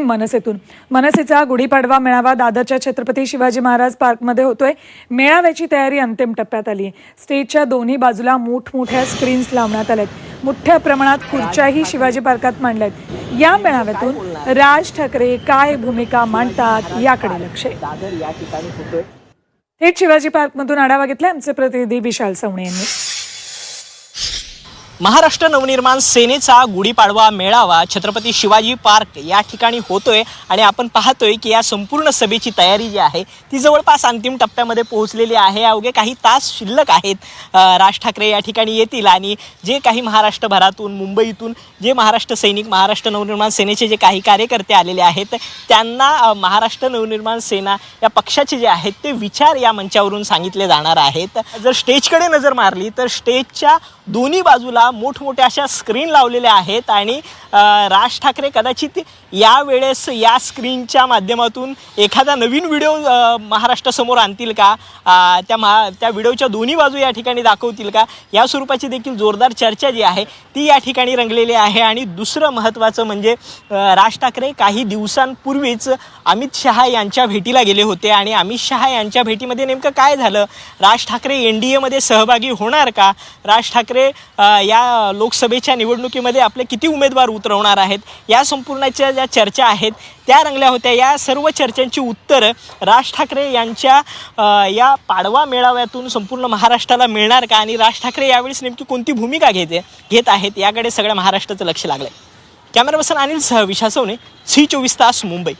मनसेतून. मनसेचा गुढीपाडवा मेळावा दादरच्या छत्रपती शिवाजी महाराज पार्कमध्ये होतोय. मेळाव्याची तयारी अंतिम टप्प्यात आली आहे. स्टेजच्या दोन्ही बाजूला मोठमोठ्या स्क्रीन्स लावण्यात आल्यात मोठ्या प्रमाणात खुर्च्याही शिवाजी पार्कात मांडल्यात या मेळाव्यातून राज ठाकरे काय भूमिका मांडतात याकडे लक्ष आहे. दादर या ठिकाणी थेट शिवाजी पार्कमधून आढावा घेतला आमचे प्रतिनिधी विशाल सवणे यांनी. महाराष्ट्र नवनिर्माण सेनेचा गुढीपाडवा मेळावा छत्रपती शिवाजी पार्क या ठिकाणी होतोय आणि आपण पाहतोय की या संपूर्ण सभेची तयारी जी आहे ती जवळपास अंतिम टप्प्यामध्ये पोहोचलेली आहे. अवघे काही तास शिल्लक आहेत. राज ठाकरे या ठिकाणी येतील आणि जे काही महाराष्ट्रभरातून मुंबईतून जे महाराष्ट्र सैनिक महाराष्ट्र नवनिर्माण सेनेचे जे काही कार्यकर्ते आलेले आहेत त्यांना महाराष्ट्र नवनिर्माण सेना या पक्षाचे जे आहेत ते विचार या मंचावरून सांगितले जाणार आहेत. जर स्टेजकडे नजर मारली तर स्टेजच्या दोन्ही बाजूला मोठमोठ्या अशा स्क्रीन लावलेल्या आहेत आणि राज ठाकरे कदाचित यावेळेस या स्क्रीनच्या माध्यमातून एखादा नवीन व्हिडिओ महाराष्ट्रासमोर आणतील का? त्या महा त्या व्हिडिओच्या दोन्ही बाजू या ठिकाणी दाखवतील का? या स्वरूपाची देखील जोरदार चर्चा जी आहे ती या ठिकाणी रंगलेली आहे. आणि दुसरं महत्त्वाचं म्हणजे राज ठाकरे काही दिवसांपूर्वीच अमित शहा यांच्या भेटीला गेले होते. आणि अमित शहा यांच्या भेटीमध्ये नेमकं काय झालं? राज ठाकरे एन डी एमध्ये सहभागी होणार का? राज ठाकरे या लोकसभेच्या निवडणुकीमध्ये आपले किती उमेदवार उतरवणार आहेत. या संपूर्णच्या ज्या चर्चा आहेत त्या रंगल्या होत्या. या सर्व चर्चांची उत्तरं राज ठाकरे यांच्या या पाडवा मेळाव्यातून संपूर्ण महाराष्ट्राला मिळणार का? आणि राज ठाकरे यावेळेस नेमकी कोणती भूमिका घेते घेत आहेत? याकडे सगळ्या महाराष्ट्राचं लक्ष लागलं आहे कॅमेरा पर्सन अनिल सह विशासवणे झी चोवीस तास मुंबई.